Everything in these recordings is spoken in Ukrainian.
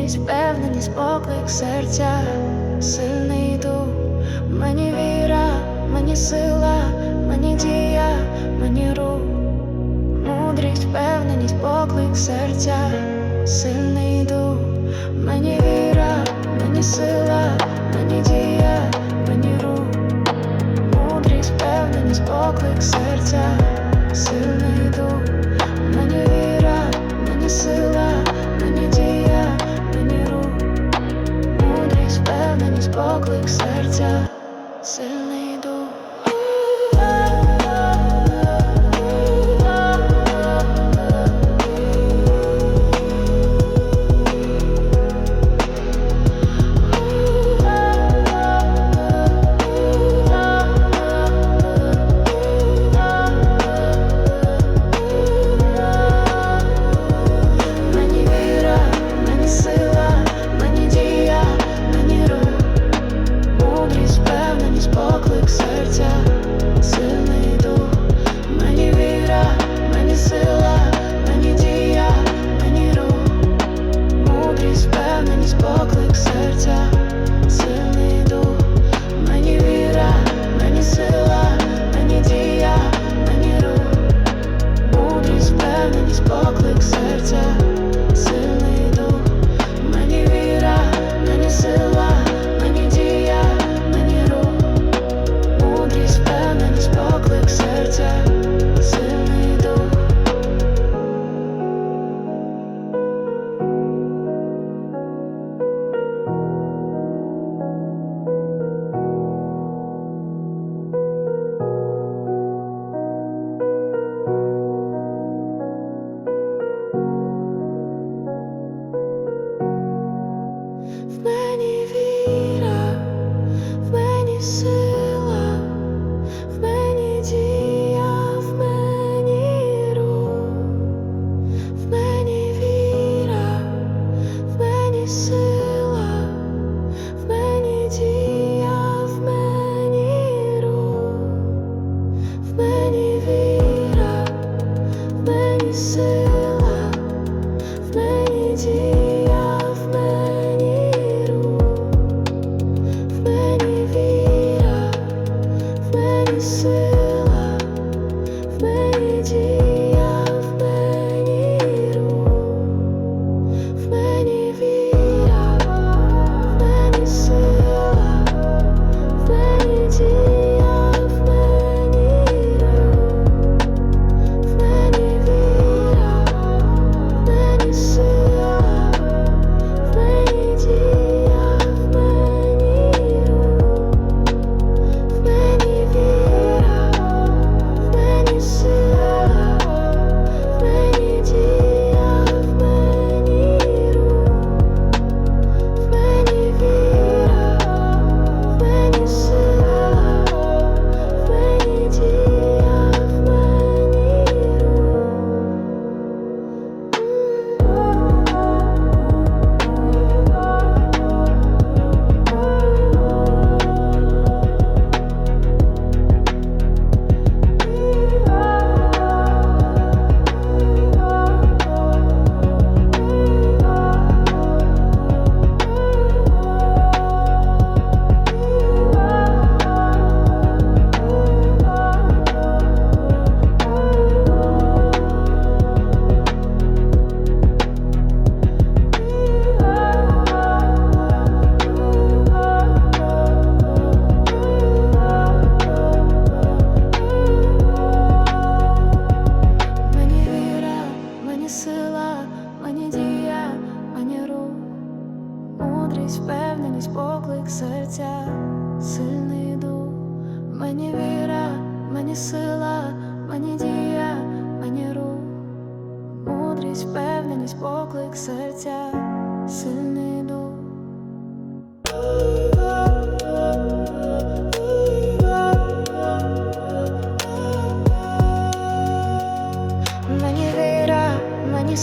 Вірність, впевненість, поклик серця, сильний дух, мені віра, мені сила, мені дія, мені рух, мудрість, впевненість, поклик серця, сильний дух, мені віра, мені сила, мені дія, мені рух, мудрість, впевненість, поклик серця, сильний дух.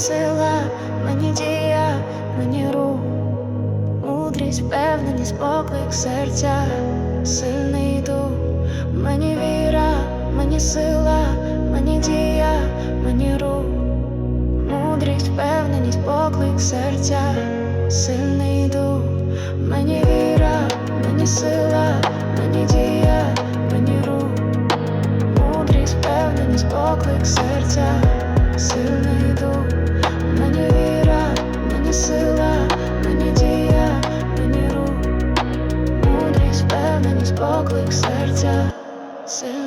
сила, мені дія, мені рух, мудрість, впевненість, поклик серця, сильний дух, мені віра, мені сила, мені дія, мені рух, мудрість, впевненість, поклик серця, сильний дух, мені віра, мені сила, мені дія, мені рух, мудрість, впевненість, поклик серця. Сильний дух мені віра, мені сила, мені дія, мені рух, мудрість, певненість, поклик серця, сила.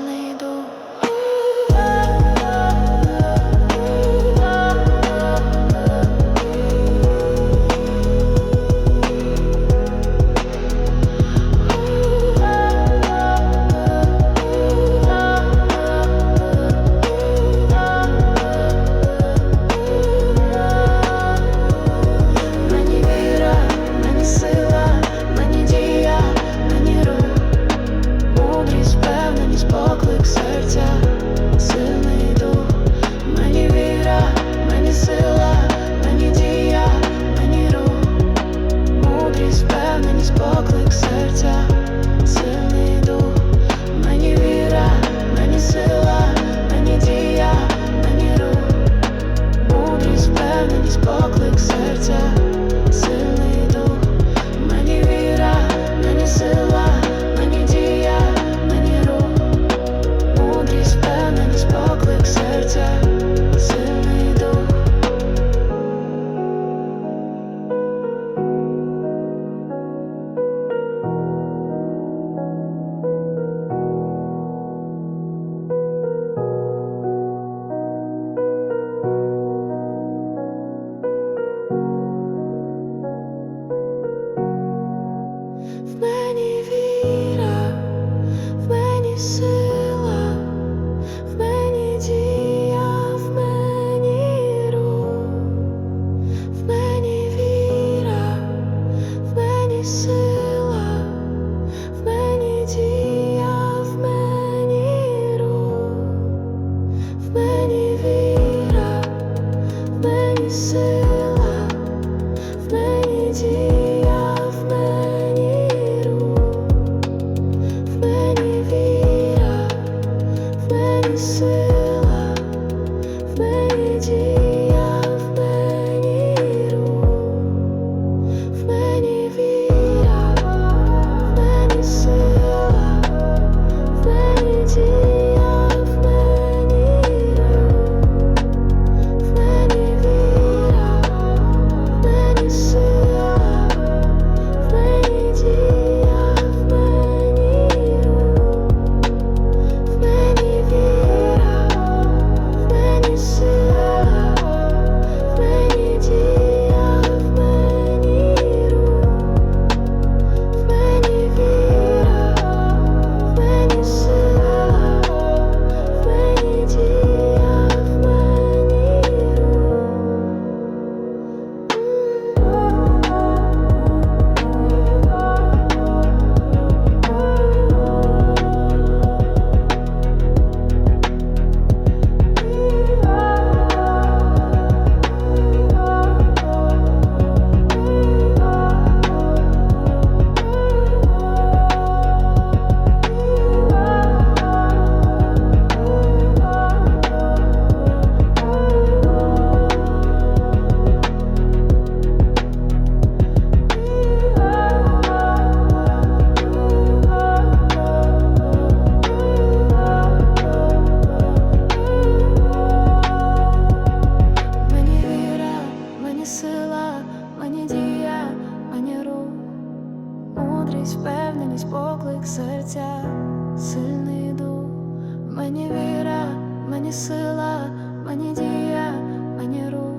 мені віра, мені сила, мені дія, мені рух,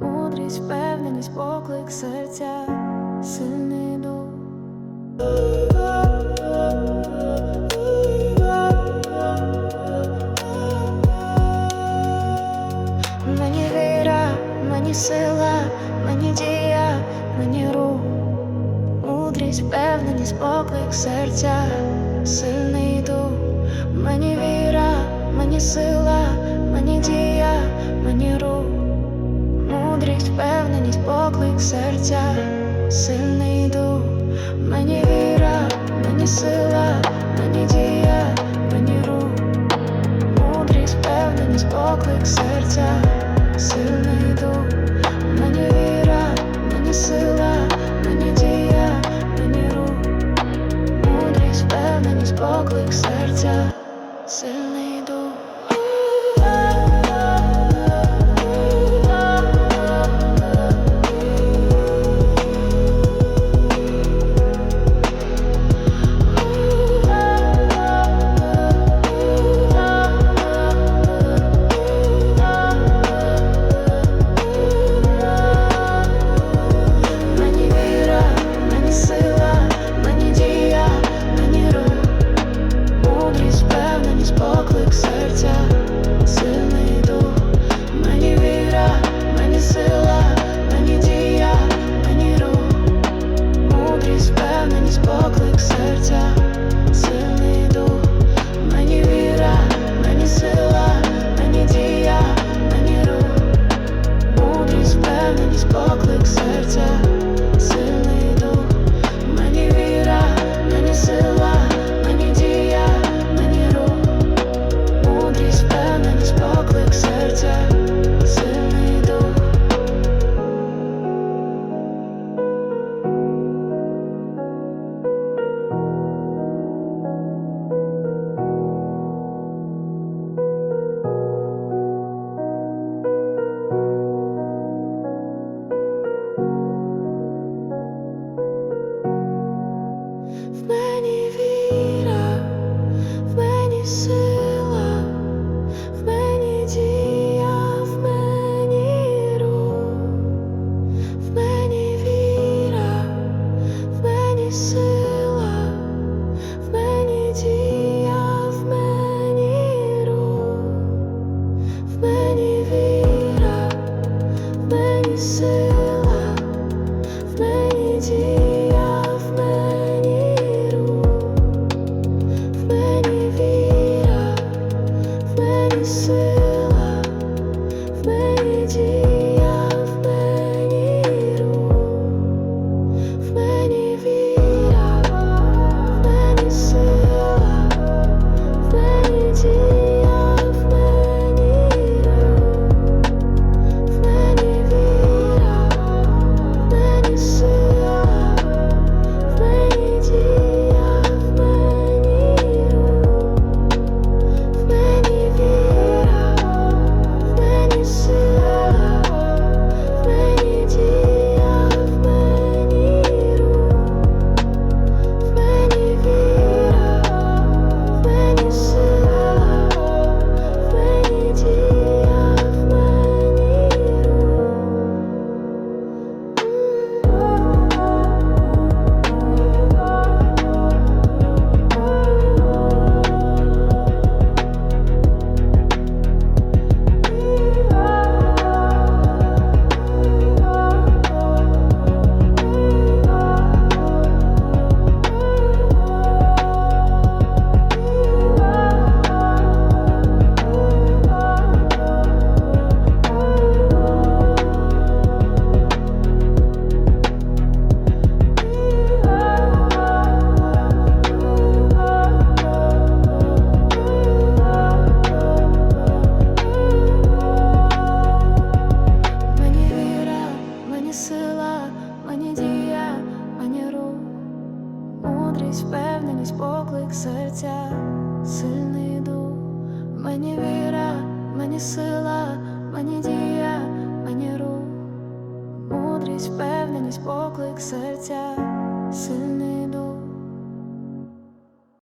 мудрість, впевненість, поклик серця, сильний дух. Мені віра, мені сила, мені дія, мені рух, мудрість, впевненість, поклик серця, сильний дух мені віра, мені сила, мені дія, мені рух, мудрість, впевненість, поклик серця, сильний дух, мені віра, мені сила, мені дія, мені рух, мудрість, впевненість, поклик серця, сильний дух, мені віра.